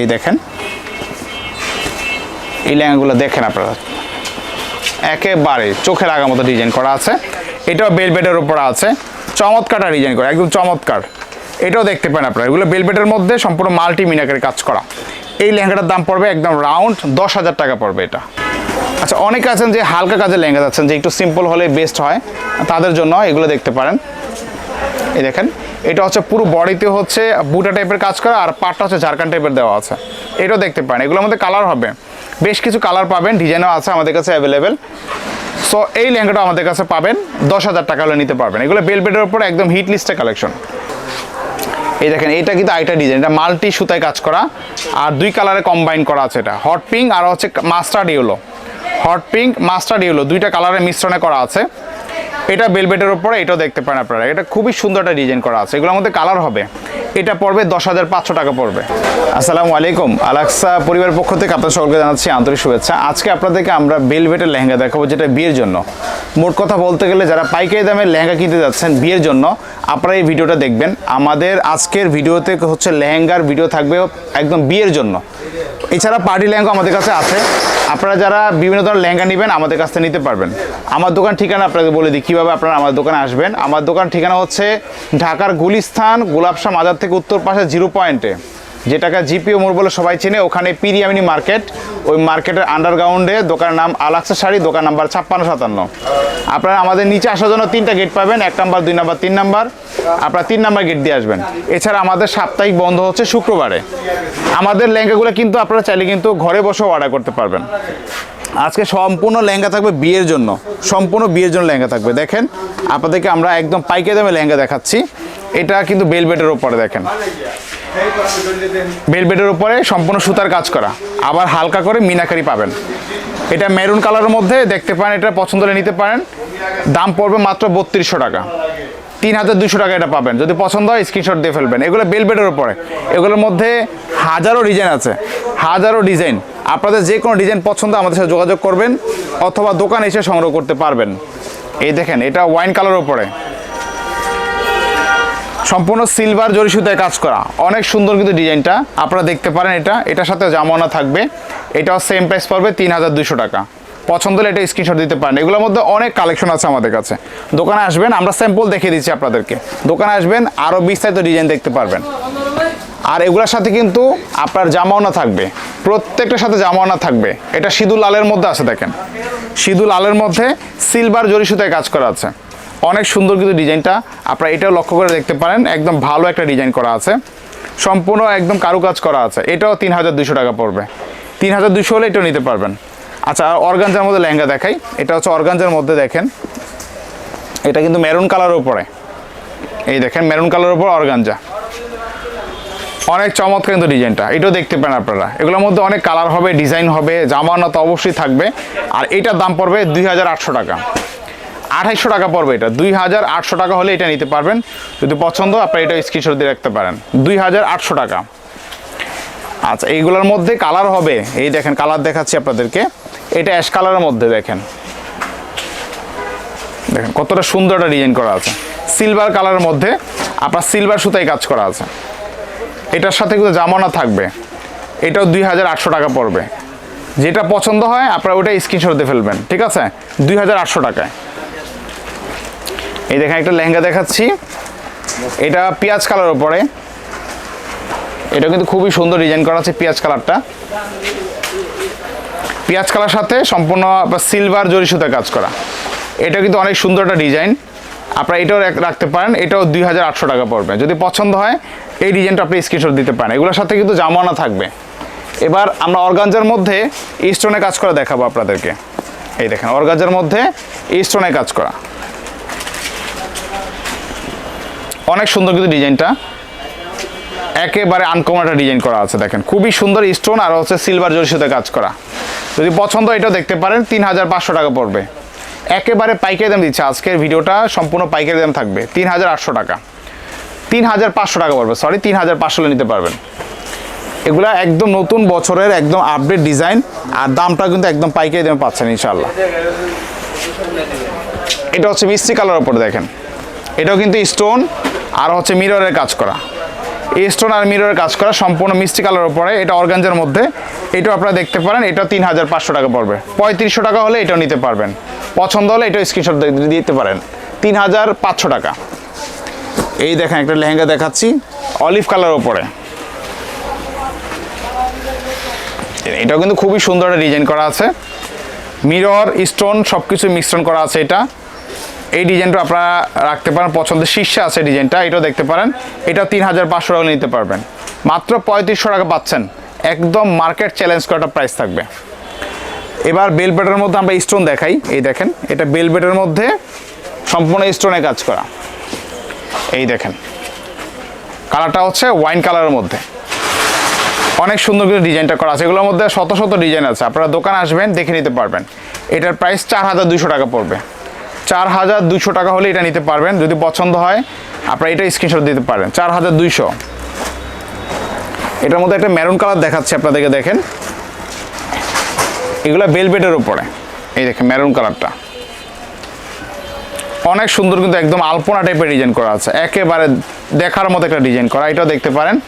এই দেখেন। এই লেহেঙ্গাগুলো দেখেন আপনারা। একেবারে চোখের আগা মতো ডিজাইন করা আছে। এটাও বেলবেটের উপর আছে। চমৎকারটা ডিজাইন করা, একদম চমৎকার। এটাও দেখতে পান আপনারা। এগুলো বেলবেটের মধ্যে সম্পূর্ণ মাল্টি মিনাকের কাজ করা। এই লেহেঙ্গাটার দাম পড়বে একদম রাউন্ড দশ হাজার টাকা পড়বে এটা। আচ্ছা অনেকে আছেন যে হালকা কাজের লেহেঙ্গা যাচ্ছেন, যে একটু সিম্পল হলে বেস্ট হয়। তাদের জন্য এগুলো দেখতে পারেন। এই দেখেন, এটা হচ্ছে পুরো বডিতে হচ্ছে বুটা টাইপের কাজ করা আর পাটটা হচ্ছে ঝাড়খান টাইপের দেওয়া আছে। এটাও দেখতে পারেন, এগুলোর মধ্যে কালার হবে। বেশ কিছু কালার পাবেন ডিজাইনও আছে আমাদের কাছে অ্যাভেলেবেল সো এই লেহেঙ্গাটা আমাদের কাছে পাবেন, দশ হাজার টাকা হলে নিতে পারবেন। এগুলো বেলবেটের উপর একদম হিট লিস্টে কালেকশন এই দেখেন, এটা কিন্তু আইটা ডিজাইন এটা মাল্টি সুতায় কাজ করা আর দুই কালারে কম্বাইন করা আছে এটা। হট পিঙ্ক আর হচ্ছে mustard yellow hot pink mustard yellow দুইটা কালারের মিশ্রণে করা আছে। এটা বেলবেটের উপরে, এটাও দেখতে পারেন আপনারা। এটা খুবই সুন্দর একটা ডিজাইন করা আছে। এগুলোর মধ্যে কালার হবে। এটা পড়বে দশ হাজার পাঁচশো টাকা পড়বে। আসসালামু আলাইকুম। আলাক্সা পরিবারের পক্ষ থেকে আপনাদের সকলকে জানাচ্ছি আন্তরিক শুভেচ্ছা। আজকে আপনাদেরকে আমরা বেলভেটের লেহেঙ্গা দেখাবো, যেটা বিয়ের জন্য। মোট কথা বলতে গেলে, যারা পাইকারি দামে লেহেঙ্গা কিনতে যাচ্ছেন বিয়ের জন্য, আপনারা এই ভিডিওটা দেখবেন। আমাদের আজকের ভিডিওতে হচ্ছে লেহেঙ্গার ভিডিও থাকবে একদম বিয়ের জন্য। এছাড়া পার্টি লেহেঙ্গা আমাদের কাছে আছে। আপনারা যারা বিভিন্ন ধরনের লেহেঙ্গা নেবেন, আমাদের কাছ থেকে নিতে পারবেন। আমার দোকান ঠিকানা আপনাকে বলে দিই, কীভাবে আপনারা আমার দোকানে আসবেন। আমার দোকান ঠিকানা হচ্ছে ঢাকার গুলিস্থান গোলাপশা মাজার থেকে উত্তর পাশে জিরো পয়েন্টে। যেটাকে জিপিও মোড় বলে সবাই চেনে, ওখানে পিরিয়ামিনি মার্কেট। ওই মার্কেটের আন্ডারগ্রাউন্ডে দোকানের নাম আলাক্সা শাড়ি, দোকান নাম্বার ছাপ্পান্ন সাতান্ন। আপনারা আমাদের নিচে আসার জন্য তিনটা গেট পাবেন, এক নাম্বার, দুই নাম্বার, তিন নাম্বার। আপনারা তিন নাম্বার গেট দিয়ে আসবেন। এছাড়া আমাদের সাপ্তাহিক বন্ধ হচ্ছে শুক্রবারে। আমাদের লেহেঙ্গাগুলো কিন্তু আপনারা চাইলে কিন্তু ঘরে বসেও অর্ডার করতে পারবেন। আজকে সম্পূর্ণ লেহেঙ্গা থাকবে বিয়ের জন্য। সম্পূর্ণ বিয়ের জন্য লেহেঙ্গা থাকবে। দেখেন, আপনাদেরকে আমরা একদম পাইকে দামে লেহেঙ্গা দেখাচ্ছি। এটা কিন্তু বেলবেটের উপরে দেখেন। বেলবেটের উপরে সম্পূর্ণ সুতার কাজ করা। আবার হালকা করে মিনাকারি পাবেন। এটা মেরুন কালারের মধ্যে দেখতে পারেন, এটা পছন্দ হলে নিতে পারেন। দাম পড়বে মাত্র বত্রিশশো টাকা। তিন হাজার দুশো টাকা এটা পাবেন। যদি পছন্দ হয় স্ক্রিনশট দিয়ে ফেলবেন। এগুলো বেলবেটের উপরে। এগুলোর মধ্যে হাজারো ডিজাইন আছে। হাজারো ডিজাইন। আপনাদের যে কোনো ডিজাইন পছন্দ, আমাদের সাথে যোগাযোগ করবেন অথবা দোকানে এসে সংগ্রহ করতে পারবেন। এই দেখেন, এটা ওয়াইন কালারের উপরে। সম্পূর্ণ সিলভার জরি সুতায় কাজ করা। অনেক সুন্দর কিন্তু ডিজাইনটা। আপনারা দেখতে পারেন এটা। এটার সাথে জামানা থাকবে। এটাও সেম প্রাইস পড়বে তিন হাজার দুশো টাকা। পছন্দ হলে এটা স্ক্রিনশট দিতে পারেন। এগুলোর মধ্যে অনেক কালেকশন আছে আমাদের কাছে। দোকানে আসবেন, আমরা স্যাম্পল দেখিয়ে দিচ্ছি আপনাদেরকে। দোকানে আসবেন আরও বিস্তারিত ডিজাইন দেখতে পারবেন। আর এগুলোর সাথে কিন্তু আপনার জামাওনা থাকবে। প্রত্যেকটার সাথে জামাওনা থাকবে। এটা সিঁদুর লালের মধ্যে আছে, দেখেন। সিঁদুর লালের মধ্যে সিলভার জরি সুতায় কাজ করা আছে। অনেক সুন্দর কিন্তু ডিজাইনটা। আপনারা এটাও লক্ষ্য করে দেখতে পারেন, একদম ভালো একটা ডিজাইন করা আছে। সম্পূর্ণ একদম কারুকাজ করা আছে। এটাও তিন হাজার দুশো টাকা পড়বে। তিন হাজার দুশো হলে এটাও নিতে পারবেন। আচ্ছা আর অর্গানজার মধ্যে লেহেঙ্গা দেখাই। এটা হচ্ছে অর্গানজার মধ্যে দেখেন। এটা কিন্তু মেরুন কালারের উপরে। এই দেখেন, মেরুন কালারের উপর অর্গানজা। অনেক চমৎকার কিন্তু ডিজাইনটা। এটাও দেখতে পারেন আপনারা। এগুলোর মধ্যে অনেক কালার হবে, ডিজাইন হবে জামানা তো অবশ্যই থাকবে। আর এটার দাম পড়বে দুই হাজার আটশো টাকা। আঠাইশশো টাকা পড়বে এটা। দুই হাজার আটশো টাকা হলে এটা নিতে পারবেন। যদি পছন্দ, আপনারা এটা স্ক্রিনশট দিয়ে রাখতে পারেন। দুই হাজার আটশো টাকা। আচ্ছা এইগুলোর মধ্যে কালার হবে। এই দেখেন কালার দেখাচ্ছি আপনাদেরকে। এটা অ্যাশ কালারের মধ্যে দেখেন। দেখেন, কতটা সুন্দর একটা ডিজাইন করা আছে। সিলভার কালারের মধ্যে আপনার সিলভার সুতায় কাজ করা আছে। এটার সাথে কিন্তু জামানা থাকবে। এটাও দুই হাজার আটশো টাকা পড়বে। যেটা পছন্দ হয়, আপনারা ওটা স্ক্রিনশট দিয়ে ফেলবেন। ঠিক আছে? দুই হাজার আটশো টাকায়। এই দেখেন একটা লেহেঙ্গা দেখাচ্ছি। এটা পেঁয়াজ কালার উপরে। এটা কিন্তু খুবই সুন্দর ডিজাইন করা আছে পেঁয়াজ কালারটা। পেঁয়াজ কালার সাথে সম্পূর্ণ সিলভার জরি সুতা কাজ করা। এটা কিন্তু অনেক সুন্দর একটা ডিজাইন। আপনারা এটাও রাখতে পারেন, এটাও দুই হাজার আটশো টাকা পড়বে। যদি পছন্দ হয়, এই ডিজাইনটা আপনি স্ক্রিনশট দিতে পারেন। এগুলোর সাথে কিন্তু জামানা থাকবে। এবার আমরা অর্গানজার মধ্যে স্টোনে কাজ করা দেখাবো আপনাদেরকে। এই দেখেন, অর্গানজার মধ্যে স্টোনে কাজ করা। অনেক সুন্দর কিন্তু ডিজাইনটা। একেবারে আনকমন একটা ডিজাইন করা আছে, দেখেন। খুবই সুন্দর স্টোন আর হচ্ছে সিলভার জরির সাথে কাজ করা। যদি পছন্দ এটাও দেখতে পারেন, তিন হাজার পাঁচশো টাকা পড়বে। একেবারে পাইকারি দাম দিচ্ছে আজকের ভিডিওটা, সম্পূর্ণ পাইকারি দাম থাকবে, তিন হাজার আটশো টাকা। তিন হাজার পাঁচশো টাকা পড়বে সরি তিন হাজার পাঁচশো নিতে পারবেন। এগুলা একদম নতুন বছরের একদম আপডেট ডিজাইন আর দামটা কিন্তু একদম পাইকারি দামে পাচ্ছেন ইনশাল্লাহ এটা হচ্ছে মিষ্টি কালার ওপরে দেখেন। এটাও কিন্তু স্টোন আর হচ্ছে মিররের কাজ করা। স্টোন আর মিররের কাজ করা সম্পূর্ণ মিষ্টি কালার উপরে, এটা অর্গানজার মধ্যে। এটাও আপনারা দেখতে পারেন এটা তিন হাজার পাঁচশো টাকা পড়বে। পঁয়ত্রিশশো টাকা হলে এটাও নিতে পারবেন। পছন্দ হলে এটাও স্ক্রিনশট দিতে পারেন। তিন হাজার পাঁচশো টাকা। এই দেখেন একটা লেহেঙ্গা দেখাচ্ছি অলিভ কালার ওপরে এটাও কিন্তু খুবই সুন্দর ডিজাইন করা আছে। মিরর স্টোন সব কিছু মিশ্রণ করা আছে এটা। এই ডিজাইনটা আপনারা রাখতে পারেন, পছন্দের শীর্ষে আছে ডিজাইনটা, এটাও দেখতে পারেন। এটা তিন হাজার পাঁচশো টাকা নিতে পারবেন। মাত্র পঁয়ত্রিশশো টাকা পাচ্ছেন। একদম মার্কেট চ্যালেঞ্জ করাটা প্রাইস থাকবে। এবার বেলবেটের মধ্যে আমরা স্টোন দেখাই। এই দেখেন, এটা বেলবেটের মধ্যে সম্পূর্ণ স্টোনে কাজ করা। এই দেখেন কালারটা হচ্ছে ওয়াইন কালারের মধ্যে। অনেক সুন্দর করে ডিজাইনটা করা আছে। এগুলোর মধ্যে শত শত ডিজাইন আছে। আপনারা দোকান আসবেন, দেখে নিতে পারবেন। এটার প্রাইস চার হাজার দুশো টাকা পড়বে। চার হাজার দুশো টাকা হলে এটা নিতে পারবেন। যদি পছন্দ হয়, আপনারা এটা স্ক্রিনশট দিতে পারেন। চার হাজার দুইশো। এটার মধ্যে একটা মেরুন কালার দেখাচ্ছে আপনাদেরকে, দেখেন। এগুলো বেলবেটের উপরে। এই দেখেন মেরুন কালারটা অনেক সুন্দর কিন্তু একদম আলপনা টাইপের ডিজাইন করা আছে। একেবারে দেখার মতো একটা ডিজাইন করা। এটাও দেখতে পারেন।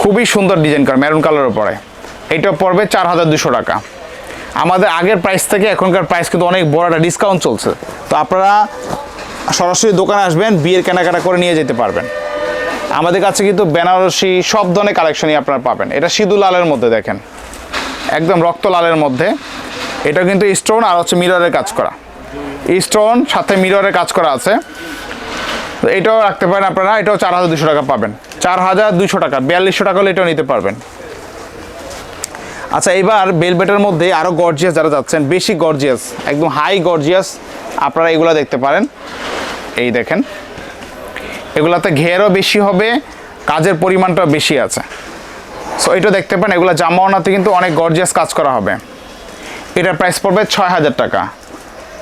খুবই সুন্দর ডিজাইন করা মেরুন কালার উপরে। এটা পড়বে চার হাজার দুশো টাকা। আমাদের আগের প্রাইস থেকে এখনকার প্রাইস কিন্তু অনেক বড় একটা ডিসকাউন্ট চলছে। তো আপনারা সরাসরি দোকানে আসবেন, বিয়ের কেনাকাটা করে নিয়ে যেতে পারবেন। আমাদের কাছে কিন্তু বেনারসি সব ধরনের কালেকশনই আপনারা পাবেন। এটা সিধু লালের মধ্যে দেখেন। একদম রক্ত লালের মধ্যে। এটা কিন্তু স্টোন আর হচ্ছে মিররের কাজ করা। স্টোন সাথে মিররের কাজ করা আছে। তো এটাও রাখতে পারেন আপনারা। এটাও চার হাজার দুশো টাকা পাবেন। চার হাজার দুশো টাকা, বিয়াল্লিশশো টাকা হলে এটাও নিতে পারবেন। আচ্ছা এবার বেলবেটের মধ্যে আরও গর্জিয়াস যারা যাচ্ছেন, বেশি গর্জিয়াস একদম হাই গর্জিয়াস আপনারা এগুলো দেখতে পারেন। এই দেখেন, এগুলাতে ঘেরও বেশি হবে, কাজের পরিমাণটাও বেশি আছে। সো এটা দেখতে পারেন এগুলো জামা ওনাতে কিন্তু অনেক গর্জিয়াস কাজ করা হবে। এটার প্রাইস পড়বে ছয় হাজার টাকা।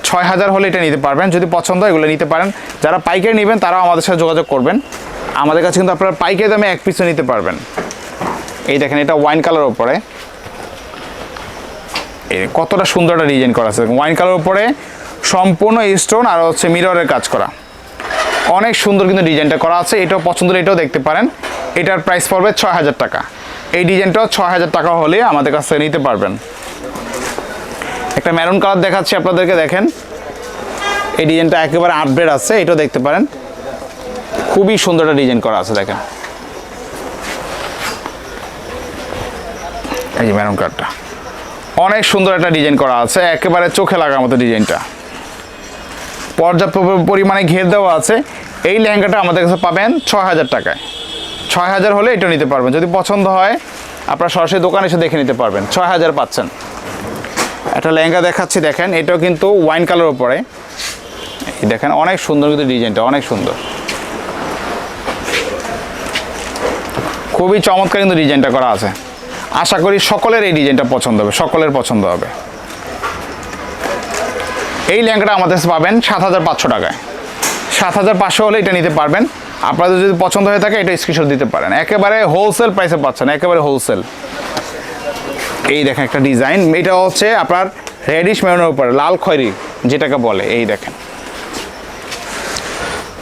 ছয় হাজার হলে এটা নিতে পারবেন, যদি পছন্দ হয় এগুলো নিতে পারেন। যারা পাইকারি নেবেন, তারাও আমাদের সাথে যোগাযোগ করবেন। আমাদের কাছে কিন্তু আপনারা পাইকারি দামে এক পিসও নিতে পারবেন। এই দেখেন, এটা ওয়াইন কালার এই কতটা সুন্দর একটা ডিজাইন করা আছে। ওয়াইন কালার উপরে সম্পূর্ণ স্টোন আর হচ্ছে মিররের কাজ করা। অনেক সুন্দর কিন্তু ডিজাইনটা করা আছে। এটাও পছন্দ এটাও দেখতে পারেন। এটার প্রাইস পড়বে ছয় হাজার টাকা। এই ডিজাইনটাও ছয় হাজার টাকা হলে আমাদের কাছ থেকে নিতে পারবেন। একটা ম্যারুন কালার দেখাচ্ছি আপনাদেরকে, দেখেন। এই ডিজাইনটা একেবারে আপডেট আছে, এটাও দেখতে পারেন। খুবই সুন্দর একটা ডিজাইন করা আছে, দেখেন। এই যে ম্যারুন কালারটা অনেক সুন্দর একটা ডিজাইন করা আছে, একেবারে চোখে লাগার মতো ডিজাইনটা। পর্যাপ্ত পরিমাণে ঘের দেওয়া আছে। এই লেহেঙ্গাটা আমাদের কাছে পাবেন ছয় হাজার টাকায়। ছয় হাজার হলে এটা নিতে পারবেন। যদি পছন্দ হয়, আপনারা সরাসরি দোকানে এসে দেখে নিতে পারবেন। ছয় হাজার পাচ্ছেন। একটা লেহেঙ্গা দেখাচ্ছি, দেখেন। এটাও কিন্তু ওয়াইন কালার উপরে। দেখেন, অনেক সুন্দর কিন্তু ডিজাইনটা, অনেক সুন্দর। খুবই চমৎকার কিন্তু ডিজাইনটা করা আছে। আশা করি সকলের এই ডিজাইনটা পছন্দ হবে, সকলের পছন্দ হবে। এই লেহেঙ্গাটা আমাদের পাবেন সাত হাজার পাঁচশো টাকায়। সাত হাজার পাঁচশো হলে এটা নিতে পারবেন। আপনাদের যদি পছন্দ হয়ে থাকে, এটা স্ক্রিনশট দিতে পারেন। একেবারে হোলসেল প্রাইসে পাচ্ছেন, একেবারে হোলসেল এই দেখেন একটা ডিজাইন এটা হচ্ছে আপনার রেডিশ মেরুনের উপরে, লাল খয়রি, যেটাকে বলে, এই দেখেন।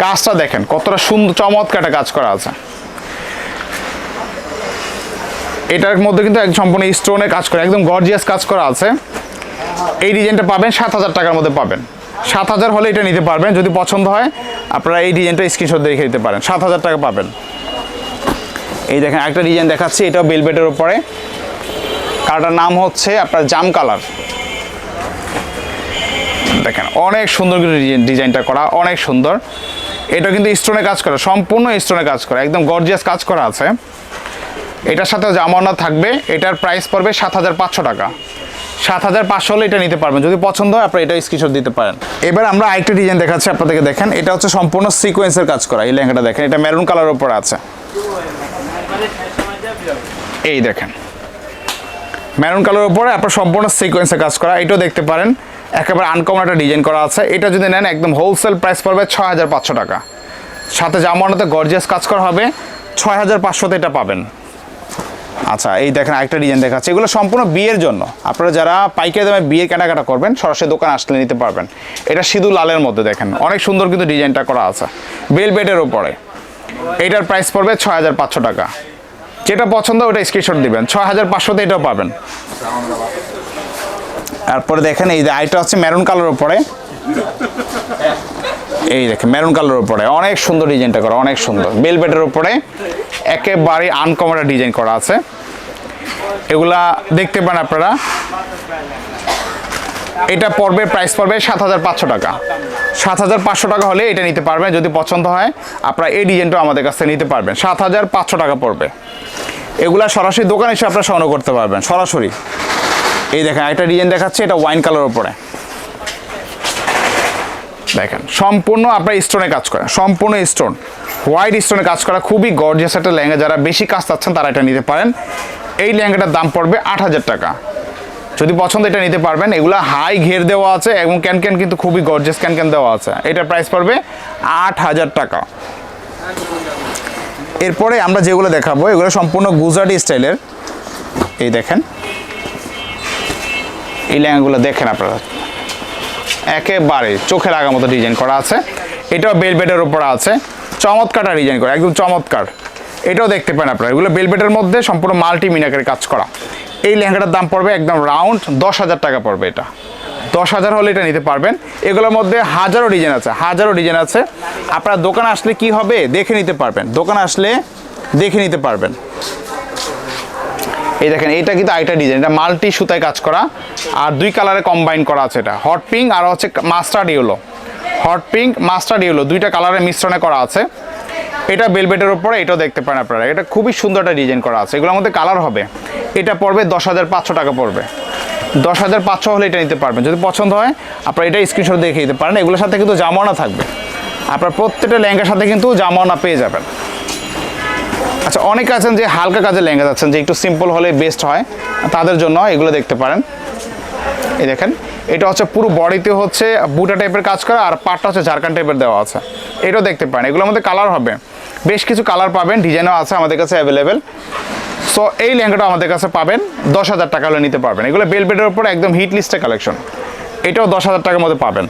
কাজটা দেখেন, কতটা সুন্দর চমৎকার একটা কাজ করা আছে। এটার মধ্যে কিন্তু এক সম্পূর্ণ স্টোনে কাজ করা, একদম গর্জিয়াস কাজ করা আছে। এই ডিজাইনটা পাবেন, সাত হাজার টাকার মধ্যে পাবেন। সাত হাজার হলে এটা নিতে পারবেন, যদি পছন্দ হয়, আপনারা এই ডিজাইনটা স্ক্রিনশট দেখে নিতে পারেন। সাত হাজার টাকা পাবেন। এই দেখেন একটা ডিজাইন দেখাচ্ছি, এটাও বেলবেটের উপরে। কালারটার নাম হচ্ছে আপনার জাম কালার। দেখেন, অনেক সুন্দর ডিজাইনটা করা, অনেক সুন্দর। এটা কিন্তু স্টোনে কাজ করা, সম্পূর্ণ স্টোনে কাজ করা, একদম গর্জিয়াস কাজ করা আছে। এটার সাথে জামানা থাকবে, এটার প্রাইস পড়বে সাত হাজার পাঁচশো টাকা। সাত হাজার পাঁচশো হলে এটা নিতে পারবেন। যদি পছন্দ হয় আপনারা এটা স্ক্রিনশট দিতে পারেন। এবার আমরা আরেকটা ডিজাইন দেখাচ্ছি আপনাদেরকে দেখেন। এটা হচ্ছে সম্পূর্ণ সিকোয়েন্সের কাজ করা। এই লেহেঙ্গাটা দেখেন, এটা মেরুন কালার উপরে আছে। এই দেখেন। মেরুন কালার উপরে আপনার সম্পূর্ণ সিকোয়েন্সে কাজ করা। এটাও দেখতে পারেন। একেবারে আনকমন একটা ডিজাইন করা আছে। এটা যদি নেন, একদম হোলসেল প্রাইস পড়বে ছয় হাজার পাঁচশো টাকা। সাথে জামানাতে গর্জিয়াস কাজ করা হবে। ছয় হাজার পাঁচশোতে এটা পাবেন। আচ্ছা এই দেখেন আরেকটা ডিজাইন দেখাচ্ছে। এগুলো সম্পূর্ণ বিয়ের জন্য। আপনারা যারা পাইকারি দামে বিয়ে কেনাকাটা করবেন, সরাসরি দোকান আসলে নিতে পারবেন। এটা সিধু লালের মধ্যে দেখেন। অনেক সুন্দর কিন্তু ডিজাইনটা করা আছে। বেল বেডের ওপরে এটার প্রাইস পড়বে ছয় হাজার পাঁচশো টাকা। যেটা পছন্দ ওটা স্ক্রিনশট দিবেন। ছয় হাজার পাঁচশোতে এটাও পাবেন। তারপরে দেখেন এই যে আইটা হচ্ছে মেরুন কালার উপরে। এই দেখেন মেরুন কালার উপরে। অনেক সুন্দর ডিজাইনটা করা, অনেক সুন্দর। বেল বেলবেটের উপরে একেবারে আনকমন ডিজাইন করা আছে। এগুলা দেখতে পান আপনারা। এটা পড়বে প্রাইস পড়বে সাত হাজার পাঁচশো টাকা। সাত হাজার পাঁচশো টাকা হলে এটা নিতে পারবেন, যদি পছন্দ হয়, আপনারা এই ডিজাইনটা আমাদের কাছ থেকে নিতে পারবেন। সাত হাজার পাঁচশো টাকা পড়বে। এগুলা সরাসরি দোকানে এসে আপনারা সংগ্রহ করতে পারবেন, সরাসরি। এই দেখেন একটা ডিজাইন দেখাচ্ছে, এটা ওয়াইন কালার উপরে। দেখেন, সম্পূর্ণ আপনার স্টোনে কাজ করা সম্পূর্ণ স্টোন হোয়াইট স্টোনে কাজ করা খুবই গর্জিয়াস একটা লেহেঙ্গা, যারা বেশি কাজ চাচ্ছেন তারা এটা নিতে পারেন। এই লেহেঙ্গাটার দাম পড়বে আট হাজার টাকা। যদি পছন্দ এটা নিতে পারবেন, এগুলো হাই ঘের দেওয়া আছে এবং ক্যান ক্যান কিন্তু খুবই গর্জেস ক্যান ক্যান দেওয়া আছে। এটার প্রাইস পড়বে আট হাজার টাকা। এরপরে আমরা যেগুলো দেখাবো, এগুলো সম্পূর্ণ গুজরাটি স্টাইলের। এই দেখেন। এই লেহেঙ্গাগুলো দেখেন আপনারা। একেবারে চোখে লাগা মতো ডিজাইন করা আছে। এটাও বেলবেটের উপর আছে। চমৎকারটা ডিজাইন করা, একদম চমৎকার। এটাও দেখতে পান আপনারা। এগুলো বেলবেটের মধ্যে সম্পূর্ণ মাল্টি মিনাকের কাজ করা। এই লেহেঙ্গাটার দাম পড়বে একদম রাউন্ড দশ হাজার টাকা পড়বে এটা। দশ হাজার হলে এটা নিতে পারবেন। এগুলোর মধ্যে হাজারো ডিজাইন আছে, হাজারো ডিজাইন আছে। আপনারা দোকানে আসলে কি হবে দেখে নিতে পারবেন। দোকানে আসলে দেখে নিতে পারবেন। এই দেখেন এটা কিন্তু আইটা ডিজাইন, এটা মাল্টি সুতায় কাজ করা। আর দুই কালারে কম্বাইন করা আছে এটা, হট পিঙ্ক আর হচ্ছে mustard yellow. Hot pink, mustard yellow, দুইটা কালারের মিশ্রণে করা আছে। এটা বেলবেটের উপরে, এটাও দেখতে পারেন আপনারা। এটা খুবই সুন্দর একটা ডিজাইন করা আছে। এগুলোর মধ্যে কালার হবে। এটা পড়বে দশ হাজার পাঁচশো টাকা পড়বে। দশ হাজার পাঁচশো হলে এটা নিতে পারবেন। যদি পছন্দ হয়, আপনারা এটা স্ক্রিনশট দেখে নিতে পারেন। এগুলোর সাথে কিন্তু জামানা থাকবে। আপনার প্রত্যেকটা লেহেঙ্গার সাথে কিন্তু জামানা পেয়ে যাবেন। আচ্ছা অনেকে আছেন যে হালকা কাজে লেহেঙ্গা যাচ্ছেন, যে একটু সিম্পল হলে বেস্ট হয়। তাদের জন্য এগুলো দেখতে পারেন। এই দেখেন, এটা হচ্ছে পুরো বডিতে হচ্ছে বুটা টাইপের কাজ করা, আর পাটটা হচ্ছে ঝাড়খান্ড টাইপের দেওয়া আছে। এটাও দেখতে পারেন। এগুলোর মধ্যে কালার হবে। বেশ কিছু কালার পাবেন ডিজাইনও আছে আমাদের কাছে অ্যাভেলেবেল সো এই লেহেঙ্গাটা আমাদের কাছে পাবেন, দশ হাজার টাকা হলে নিতে পারবেন। এগুলো বেলবেটের উপর একদম হিট লিস্টের কালেকশন এটাও দশ হাজার টাকার মধ্যে পাবেন।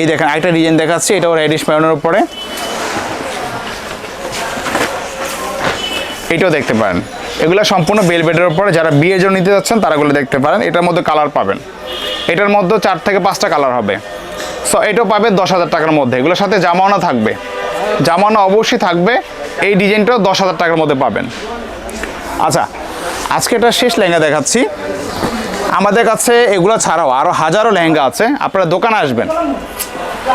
এই দেখেন একটা ডিজাইন দেখাচ্ছি, এটাও রেডিশ মেরনের উপরে। এটাও দেখতে পারেন। এগুলো সম্পূর্ণ বেলবেটের উপরে, যারা বিয়ের জন্য নিতে যাচ্ছেন তারাগুলো দেখতে পারেন। এটার মধ্যে কালার পাবেন। এটার মধ্যে চার থেকে পাঁচটা কালার হবে। সো এটাও পাবে দশ হাজার টাকার মধ্যে। এগুলোর সাথে জামানো থাকবে। জামানো অবশ্যই থাকবে। এই ডিজাইনটাও দশ হাজার টাকার মধ্যে পাবেন। আচ্ছা আজকে এটা শেষ লেহেঙ্গা দেখাচ্ছি। আমাদের কাছে এগুলো ছাড়াও আরও হাজারো লেহেঙ্গা আছে। আপনারা দোকানে আসবেন।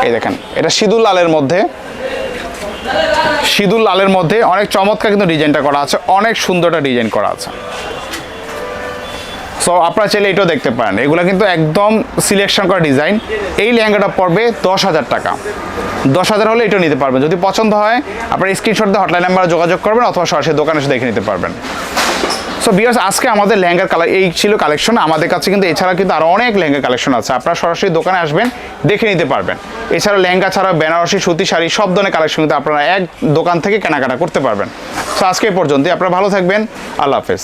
এই দেখেন, এটা সিঁদুর লালের মধ্যে। সিঁদুর লালের মধ্যে অনেক চমৎকার কিন্তু ডিজাইনটা করা আছে। অনেক সুন্দরটা ডিজাইন করা আছে। সো আপনারা চাইলে এটাও দেখতে পারেন। এগুলো কিন্তু একদম সিলেকশন করা ডিজাইন এই লেহেঙ্গাটা পড়বে দশ হাজার টাকা। দশ হাজার হলে এটাও নিতে পারবেন। যদি পছন্দ হয়, আপনার স্ক্রিনশট দিয়ে হটলাইন নাম্বারে যোগাযোগ করবেন অথবা সরাসরি দোকানে এসে দেখে নিতে পারবেন। সো বিয়ার্স আজকে আমাদের লেহেঙ্গার কালার এই ছিল কালেকশন আমাদের কাছে কিন্তু এছাড়া কিন্তু আরও অনেক লেহেঙ্গা কালেকশন আছে। আপনারা সরাসরি দোকানে আসবেন, দেখে নিতে পারবেন। এছাড়া লেহেঙ্গা ছাড়া বেনারসি, সুতি শাড়ি, সব ধরনের কালেকশন কিন্তু আপনারা এক দোকান থেকে কেনাকাটা করতে পারবেন। সো আজকে এই পর্যন্তই। আপনারা ভালো থাকবেন। আল্লাহ হাফেজ।